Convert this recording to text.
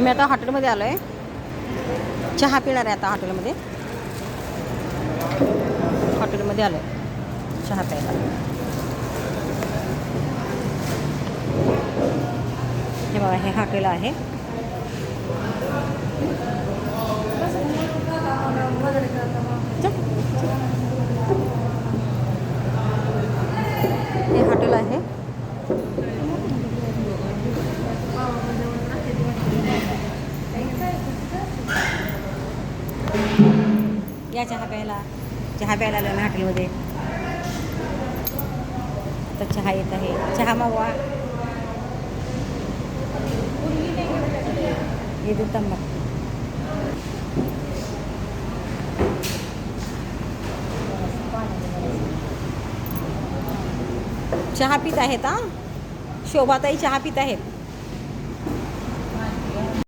आम्ही आता हॉटेलमध्ये आलो आहे. चहा पिणार आहे आता हॉटेलमध्ये. हॉटेलमध्ये आलो आहे. चहा प्यायला. हे बघा हे हॉटेल आहे. हे हॉटेल आहे. या चहा प्यायला चहा प्यायला आलो आम्ही हॉटेलमध्ये आता चहा येत आहे चहा मावा ये देता मग चहा पित आहेत हा शोभाताई चहा पित आहेत